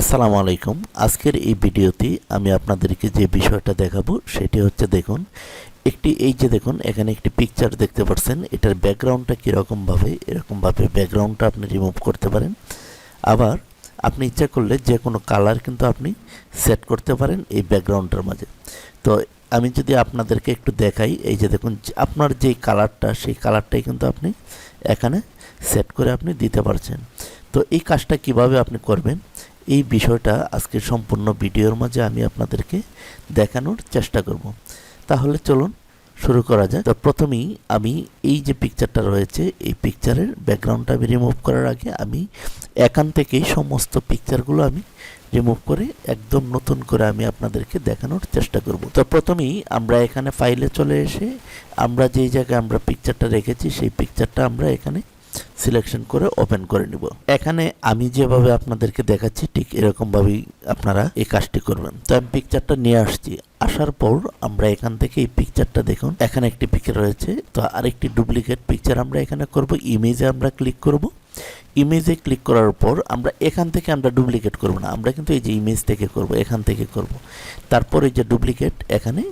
আসসালামু আলাইকুম। আজকের এই ভিডিওতে আমি আপনাদেরকে যে বিষয়টা দেখাবো, সেটি হচ্ছে দেখুন, একটি এই যে দেখুন, এখানে একটি পিকচার দেখতে পাচ্ছেন। এটার ব্যাকগ্রাউন্ডটা কীরকমভাবে, এরকমভাবে ব্যাকগ্রাউন্ডটা আপনি রিমুভ করতে পারেন। আবার আপনি ইচ্ছা করলে যে কোনো কালার কিন্তু আপনি সেট করতে পারেন এই ব্যাকগ্রাউন্ডের মাঝে। তো আমি যদি আপনাদেরকে একটু দেখাই, এই যে দেখুন আপনার যেই কালারটা সেই কালারটাই কিন্তু আপনি এখানে সেট করে আপনি দিতে পারছেন। তো এই কাজটা কীভাবে আপনি করবেন? এই বিষয়টা আজকে সম্পূর্ণ ভিডিওর মাঝে আমি আপনাদেরকে দেখানোর চেষ্টা করব। তাহলে চলুন শুরু করা যায় তো প্রথমেই আমি এই যে পিকচারটা রয়েছে, এই পিকচারের ব্যাকগ্রাউন্ডটা আমি রিমুভ করার আগে আমি এখান থেকেই সমস্ত পিকচারগুলো আমি রিমুভ করে একদম নতুন করে আমি আপনাদেরকে দেখানোর চেষ্টা করব। তো প্রথমেই আমরা এখানে ফাইলে চলে এসে আমরা যেই জায়গায় আমরা পিকচারটা রেখেছি, সেই পিকচারটা আমরা এখানে সিলেকশন করে ওপেন করে নিব। এখানে আমি যেভাবে আপনাদেরকে দেখাচ্ছি, ঠিক এরকমভাবেই আপনারা এই কাজটি করবেন। তো আমি পিকচারটা নিয়ে আসছি। আসার পর আমরা এখান থেকে এই পিকচারটা দেখুন, এখানে একটি পিকচার রয়েছে। তো আরেকটি ডুপ্লিকেট পিকচার আমরা এখানে করব। ইমেজে আমরা ক্লিক করব। ইমেজে ক্লিক করার পর আমরা এখান থেকে আমরা ডুপ্লিকেট করব না, আমরা কিন্তু এই যে ইমেজ থেকে করব, এখান থেকে করব। তারপর এই যে ডুপ্লিকেট এখানে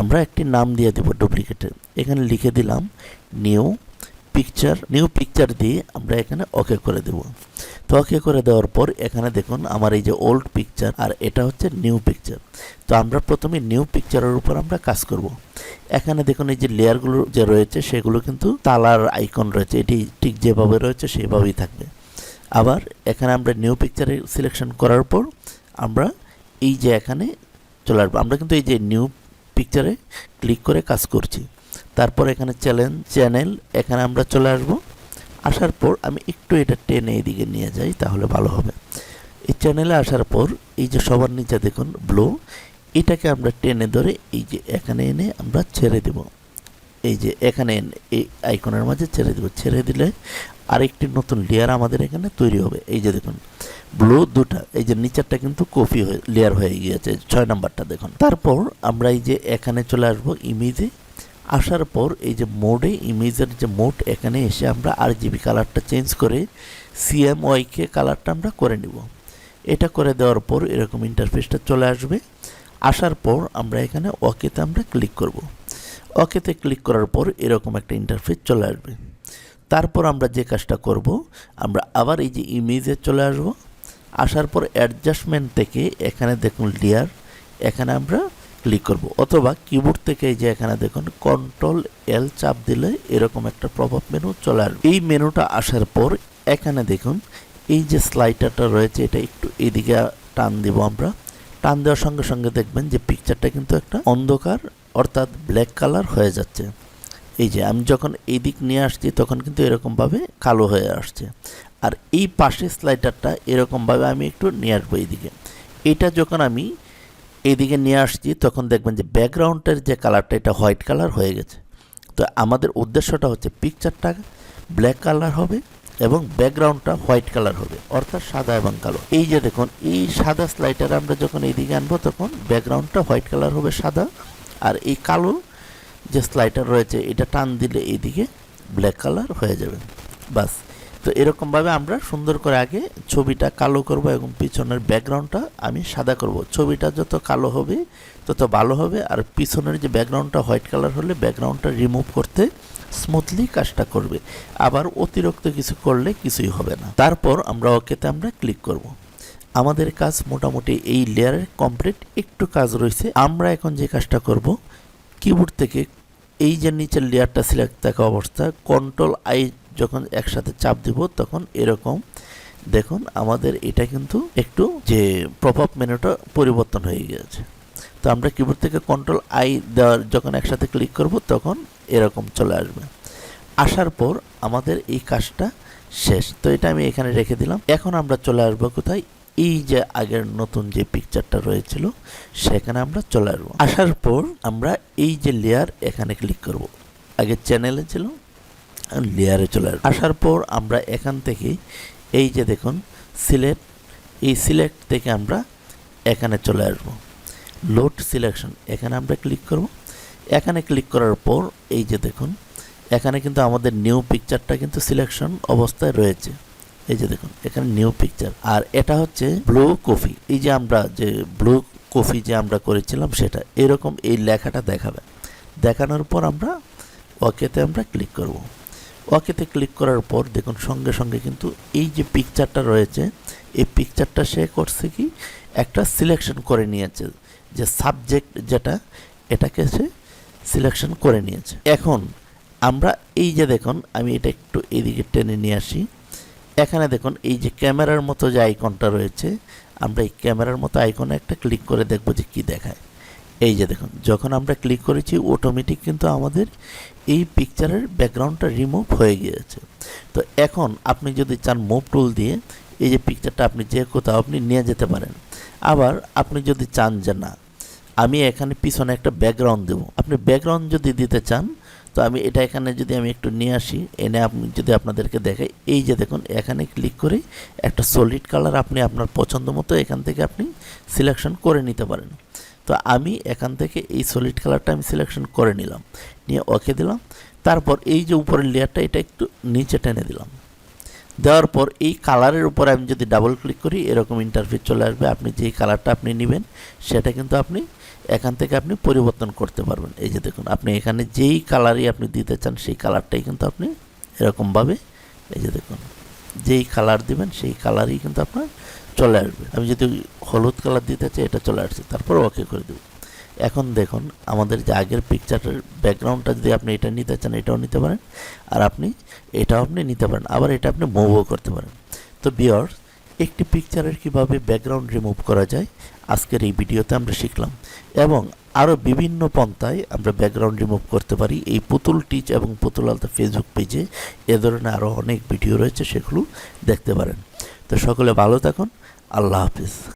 আমরা একটি নাম দিয়ে দেব ডুপ্লিকেটের এখানে লিখে দিলাম নিউ পিকচার নিউ পিকচার দিয়ে আমরা এখানে ওকে করে দেব। তো ওকে করে দেওয়ার পর এখানে দেখুন আমার এই যে ওল্ড পিকচার আর এটা হচ্ছে নিউ পিকচার তো আমরা প্রথমে নিউ পিকচারের উপর আমরা কাজ করব। এখানে দেখুন এই যে লেয়ারগুলো যে রয়েছে সেগুলো কিন্তু তালার আইকন রয়েছে, এটি ঠিক যেভাবে রয়েছে সেভাবেই থাকবে। আবার এখানে আমরা নিউ পিকচারে সিলেকশন করার পর আমরা এই যে এখানে চলে আসব। আমরা কিন্তু এই যে নিউ পিকচারে ক্লিক করে কাজ করছি। তারপর এখানে চ্যানেল চ্যানেল, এখানে আমরা চলে আসব। আসার পর আমি একটু এটা টেনে এদিকে নিয়ে যাই, তাহলে ভালো হবে। এই চ্যানেলে আসার পর, এই যে সবার নিচে দেখুন, ব্লু, এটাকে আমরা টেনে ধরে এই যে এখানে এনে আমরা ছেড়ে দেব। এই যে এখানে এই আইকনের মাঝে ছেড়ে দেব। ছেড়ে দিলে আরেকটি নতুন লেয়ার আমাদের এখানে তৈরি হবে। এই যে দেখুন, ব্লু দুটা, এই যে নিচেরটা কিন্তু কপি হয়ে লেয়ার হয়ে গিয়েছে, ছয় নাম্বারটা দেখুন। তারপর আমরা এই যে এখানে চলে আসব ইমেজে আসার পর এই যে মোডে, ইমেজের যে মোড, এখানে এসে আমরা আর জিবি কালারটা চেঞ্জ করে সিএমওয়াইকে কালারটা আমরা করে নিব। এটা করে দেওয়ার পর এরকম ইন্টারফেসটা চলে আসবে। আসার পর আমরা এখানে ওকেতে আমরা ক্লিক করব। ওকেতে ক্লিক করার পর এরকম একটা ইন্টারফেস চলে আসবে। তারপর আমরা যে কাজটা করব, আমরা আবার এই যে ইমেজে চলে আসব। আসার পর অ্যাডজাস্টমেন্ট থেকে এখানে দেখুন লেয়ার এখানে আমরা ক্লিক করব। অথবা কিবোর্ড থেকে যে এখানে দেখুন কন্ট্রোল এল চাপ দিলে এরকম একটা প্রভাব মেনু চলে আসবে। এই মেনুটা আসার পর এখানে দেখুন, এই যে স্লাইডারটা রয়েছে, এটা একটু এদিকে টান দিব আমরা। টান দেওয়ার সঙ্গে সঙ্গে দেখবেন যে পিকচারটা কিন্তু একটা অন্ধকার, অর্থাৎ ব্ল্যাক কালার হয়ে যাচ্ছে। এই যে আমি যখন এই দিক নিয়ে আসছি, তখন কিন্তু এরকমভাবে কালো হয়ে আসছে। আর এই পাশের স্লাইডারটা এরকমভাবে আমি একটু নিয়ে আসব এইদিকে। এটা যখন আমি এইদিকে নিয়ে আসছি, তখন দেখবেন যে ব্যাকগ্রাউন্ডের যে কালারটা এটা হোয়াইট কালার হয়ে গেছে। তো আমাদের উদ্দেশ্যটা হচ্ছে পিকচারটা ব্ল্যাক কালার হবে এবং ব্যাকগ্রাউন্ডটা হোয়াইট কালার হবে, অর্থাৎ সাদা এবং কালো। এই যে দেখুন, এই সাদা স্লাইডার আমরা যখন এইদিকে আনব, তখন ব্যাকগ্রাউন্ডটা হোয়াইট কালার হবে সাদা, আর এই কালো যে স্লাইডার রয়েছে, এটা টান দিলে এইদিকে ব্ল্যাক কালার হয়ে যাবে। বাস। তো এরকমভাবে আমরা সুন্দর করে আগে ছবিটা কালো করব এবং পিছনের ব্যাকগ্রাউন্ডটা আমি সাদা করব। ছবিটা যত কালো হবে, তত ভালো হবে আর পিছনের যে ব্যাকগ্রাউন্ডটা হোয়াইট কালার হলে ব্যাকগ্রাউন্ডটা রিমুভ করতে স্মুথলি কাজটা করবে। আবার অতিরিক্ত কিছু করলে কিছুই হবে না। তারপর আমরা ওকেতে আমরা ক্লিক করব। আমাদের কাজ মোটামুটি এই লেয়ারের কমপ্লিট একটু কাজ রয়েছে। আমরা এখন যে কাজটা করব, কিবোর্ড থেকে এই যে নিচের লেয়ারটা সিলেক্ট থাকা অবস্থা, কন্ট্রোল আই যখন একসাথে চাপ দিব, তখন এরকম, দেখুন আমাদের এটা কিন্তু একটু যে প্রভাব মেনুটা পরিবর্তন হয়ে গিয়েছে। তো আমরা কিবোর্ড থেকে কন্ট্রোল আই দেওয়ার যখন একসাথে ক্লিক করব, তখন এরকম চলে আসবে। আসার পর আমাদের এই কাজটা শেষ। তো এটা আমি এখানে রেখে দিলাম। এখন আমরা চলে আসব কোথায়? এই যে আগের নতুন যে পিকচারটা রয়েছিল, সেখানে আমরা চলে আসব। আসার পর আমরা এই যে লেয়ার এখানে ক্লিক করব। আগে চ্যানেলে ছিল লেয়ারে চলে আসব। আসার পর আমরা এখান থেকে, এই যে দেখুন সিলেক্ট এই সিলেক্ট থেকে আমরা এখানে চলে আসব। লোড সিলেকশন এখানে আমরা ক্লিক করব। এখানে ক্লিক করার পর, এই যে দেখুন, এখানে কিন্তু আমাদের নিউ পিকচারটা কিন্তু সিলেকশন অবস্থায় রয়েছে। এই যে দেখুন, এখানে নিউ পিকচার আর এটা হচ্ছে ব্লু কফি এই যে আমরা যে ব্লু কফি যে আমরা করেছিলাম সেটা, এরকম এই লেখাটা দেখাবে। দেখানোর পর আমরা ওকেতে আমরা ক্লিক করব। ওকেতে ক্লিক করার পর দেখুন সঙ্গে সঙ্গে কিন্তু এই যে পিকচারটা রয়েছে, এই পিকচারটা সে করছে কি? একটা সিলেকশন করে নিয়েছে। যে সাবজেক্ট যেটা, এটাকে সে সিলেকশন করে নিয়েছে। এখন আমরা এই যে দেখুন, আমি এটা একটু এদিকে টেনে নিয়ে আসি। এখানে দেখুন, এই যে ক্যামেরার মতো যে আইকনটা রয়েছে, আমরা এই ক্যামেরার মতো আইকনে একটা ক্লিক করে দেখব যে কি দেখায়। এই যে দেখুন, যখন আমরা ক্লিক করেছি অটোমেটিক কিন্তু আমাদের এই পিকচারের ব্যাকগ্রাউন্ডটা রিমুভ হয়ে গিয়েছে। তো এখন আপনি যদি চান মুভ টুল দিয়ে এই যে পিকচারটা আপনি যে কোথাও আপনি নিয়ে যেতে পারেন। আবার আপনি যদি চান যে না, আমি এখানে পিছনে একটা ব্যাকগ্রাউন্ড দেবো। আপনি ব্যাকগ্রাউন্ড যদি দিতে চান, তো আমি এটা এখানে যদি আমি একটু নিয়ে আসি, এনে আপনি যদি আপনাদেরকে দেখাই, এই যে দেখুন, এখানে ক্লিক করে একটা সলিড কালার আপনি আপনার পছন্দ মতো এখান থেকে আপনি সিলেকশন করে নিতে পারেন। তো আমি এখান থেকে এই সলিড কালারটা আমি সিলেকশন করে নিলাম। নিয়ে ওকে দিলাম। তারপর এই যে উপরের লেয়ারটা, এটা একটু নিচে টেনে দিলাম। দেওয়ার পর এই কালারের উপরে আমি যদি ডাবল ক্লিক করি, এরকম ইন্টারফেস চলে আসবে। আপনি যেই কালারটা আপনি নেবেন, সেটা কিন্তু আপনি এখান থেকে আপনি পরিবর্তন করতে পারবেন। এই যে দেখুন, আপনি এখানে যেই কালারই আপনি দিতে চান, সেই কালারটাই কিন্তু আপনি এরকমভাবে, এই যে দেখুন, যেই কালার দিবেন, সেই কালারই কিন্তু আপনার চলে আসবে। আমি যদি হলুদ কালার দিতে চাই, এটা চলে আসছে। তারপর ওকে করে দেব। এখন দেখুন, আমাদের যে আগের পিকচারের ব্যাকগ্রাউন্ডটা যদি আপনি এটা নিতে চান, এটাও নিতে পারেন। আর আপনি এটাও আপনি নিতে পারেন। আবার এটা আপনি মুভও করতে পারেন। তো বিয়ার্স একটি পিকচারের কীভাবে ব্যাকগ্রাউন্ড রিমুভ করা যায়, আজকের এই ভিডিওতে আমরা শিখলাম। এবং আরও বিভিন্ন পন্থায় আমরা ব্যাকগ্রাউন্ড রিমুভ করতে পারি। এই পুতুল টিচ এবং পুতুল আলতা ফেসবুক পেজে এ ধরনের আরও অনেক ভিডিও রয়েছে, সেগুলো দেখতে পারেন। তো সকলে ভালো থাকুন। আল্লাহ হাফিজ।